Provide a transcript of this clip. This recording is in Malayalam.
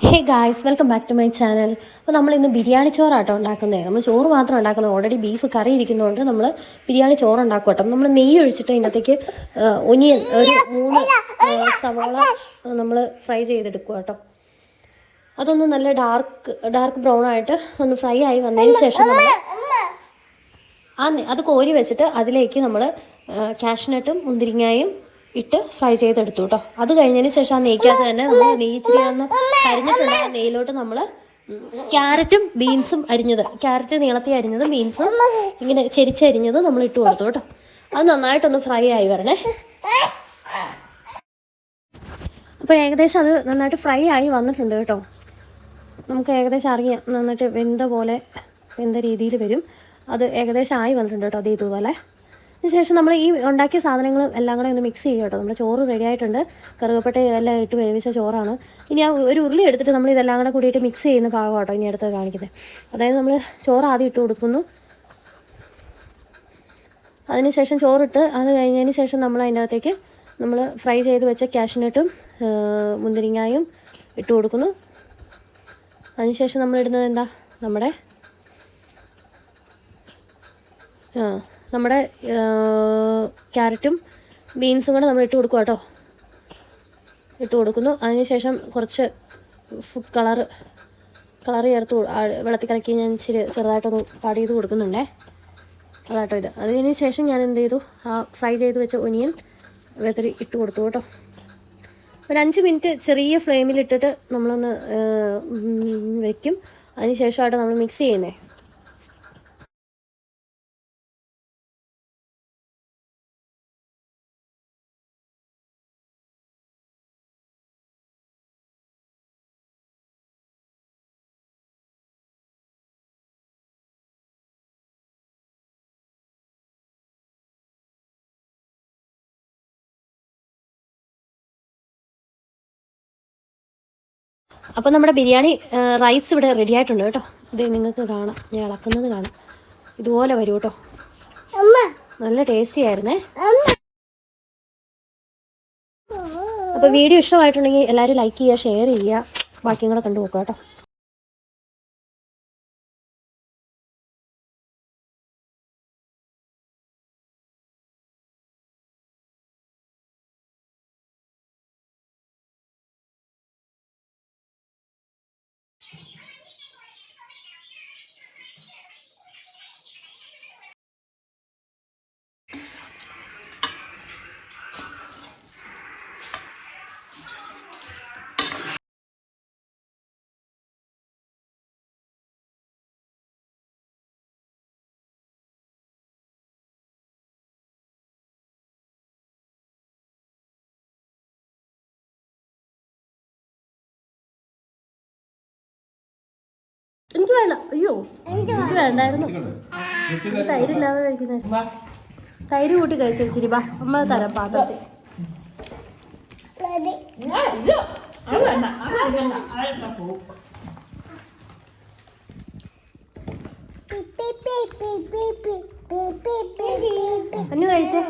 Hey guys welcome back to my channel അപ്പോൾ നമ്മൾ ഇന്ന് ബിരിയാണി ചോറാട്ടോ ഉണ്ടാക്കുന്നത് നമ്മൾ ചോറ് മാത്രം ഉണ്ടാക്കുന്നത്. ഓൾറെഡി ബീഫ് കറി ഇരിക്കുന്നതുകൊണ്ട് നമ്മൾ ബിരിയാണി ചോറ് ഉണ്ടാക്കും കേട്ടോ. നമ്മൾ നെയ്യ് ഒഴിച്ചിട്ട് ഇതിനകത്തേക്ക് ഒനിയൻ ഒരു മൂന്ന് സവാള നമ്മൾ ഫ്രൈ ചെയ്തെടുക്കുക കേട്ടോ. അതൊന്ന് നല്ല ഡാർക്ക് ഡാർക്ക് ബ്രൗൺ ആയിട്ട് ഒന്ന് ഫ്രൈ ആയി വന്നതിന് ശേഷം നമ്മൾ ആ അത് കോരി വെച്ചിട്ട് അതിലേക്ക് നമ്മൾ കാഷ്നട്ടും മുന്തിരിങ്ങായും ഇട്ട് ഫ്രൈ ചെയ്തെടുത്തു കേട്ടോ. അത് കഴിഞ്ഞതിന് ശേഷം ആ നെയ്ക്കകത്ത് തന്നെ നമ്മൾ നെയ്യ് ഒന്ന് അരിഞ്ഞിട്ടുണ്ട്. ആ നെയ്യിലോട്ട് നമ്മൾ ക്യാരറ്റും ബീൻസും അരിഞ്ഞത്. ക്യാരറ്റ് നീളത്തി അരിഞ്ഞതും ബീൻസും ഇങ്ങനെ ചെരിച്ചരിഞ്ഞത് നമ്മൾ ഇട്ട് കൊടുത്തു കേട്ടോ. അത് നന്നായിട്ടൊന്ന് ഫ്രൈ ആയി വരണേ. അപ്പോൾ ഏകദേശം അത് നന്നായിട്ട് ഫ്രൈ ആയി വന്നിട്ടുണ്ട് കേട്ടോ. നമുക്ക് ഏകദേശം അറിയാം നന്നായിട്ട് വെന്ത പോലെ വെന്ത രീതിയിൽ വരും. അത് ഏകദേശം ആയി വന്നിട്ടുണ്ട് കേട്ടോ അത് ഇതുപോലെ. അതിനുശേഷം നമ്മൾ ഈ ഉണ്ടാക്കിയ സാധനങ്ങൾ എല്ലാം കൂടെ ഒന്ന് മിക്സ് ചെയ്യുക കേട്ടോ. നമ്മുടെ ചോറ് റെഡി ആയിട്ടുണ്ട്. കറുകപ്പട്ട എല്ലാം ഇട്ട് വേവിച്ച ചോറാണ്. ഇനി ആ ഒരു ഉരുളി എടുത്തിട്ട് നമ്മൾ ഇതെല്ലാം കൂടെ കൂടിയിട്ട് മിക്സ് ചെയ്യുന്ന ഭാഗം കേട്ടോ ഇനി അടുത്ത് കാണിക്കുന്നത് അതായത് നമ്മൾ ചോറ് ആദ്യം ഇട്ട് കൊടുക്കുന്നു. അതിനുശേഷം ചോറിട്ട് അത് കഴിഞ്ഞതിന് ശേഷം നമ്മൾ അതിന്റെ അകത്തേക്ക് നമ്മൾ ഫ്രൈ ചെയ്ത് വെച്ച കാഷ്നട്ടും മുന്തിരിങ്ങായും ഇട്ട് കൊടുക്കുന്നു. അതിനുശേഷം നമ്മൾ ഇടുന്നത് എന്താ? നമ്മുടെ ആ നമ്മുടെ ക്യാരറ്റും ബീൻസും കൂടെ നമ്മൾ ഇട്ട് കൊടുക്കുക കേട്ടോ ഇട്ട് കൊടുക്കുന്നു. അതിനുശേഷം കുറച്ച് ഫുഡ് കളറ് കളർ ചേർത്ത് വെള്ളത്തിൽ കലക്കി ഞാൻ ഇച്ചിരി ചെറുതായിട്ടൊന്ന് ആഡ് ചെയ്ത് കൊടുക്കുന്നുണ്ടേ. അതാട്ടോ ഇത്. അതിന് ശേഷം ഞാൻ എന്ത് ചെയ്തു? ആ ഫ്രൈ ചെയ്ത് വെച്ച ഒനിയൻ വെതറി ഇട്ട് കൊടുത്തു കേട്ടോ. ഒരു അഞ്ച് മിനിറ്റ് ചെറിയ ഫ്ലെയിമിലിട്ടിട്ട് നമ്മളൊന്ന് വയ്ക്കും അതിന് ശേഷമായിട്ട് നമ്മൾ മിക്സ് ചെയ്യുന്നേ. അപ്പോൾ നമ്മുടെ ബിരിയാണി റൈസ് ഇവിടെ റെഡി ആയിട്ടുണ്ട് കേട്ടോ. ഇത് നിങ്ങൾക്ക് കാണാം. ഞാൻ ഇളക്കുന്നത് കാണാം. ഇതുപോലെ വരും കേട്ടോ. നല്ല ടേസ്റ്റി ആയിരുന്നേ. അപ്പോൾ വീഡിയോ ഇഷ്ടമായിട്ടുണ്ടെങ്കിൽ എല്ലാവരും ലൈക്ക് ചെയ്യുക ഷെയർ ചെയ്യുക. ബാക്കിയും കൂടെ കണ്ടു നോക്കുക കേട്ടോ. എനിക്ക് വേണ്ട അയ്യോ എനിക്ക് വേണ്ടായിരുന്നു തൈരില്ലാതെ കഴിക്കുന്നത് തൈര് കൂട്ടി കഴിച്ചു ശരി ബാ അമ്മ തരാം പാത്രത്തിൽ അന്ന് കഴിച്ചേ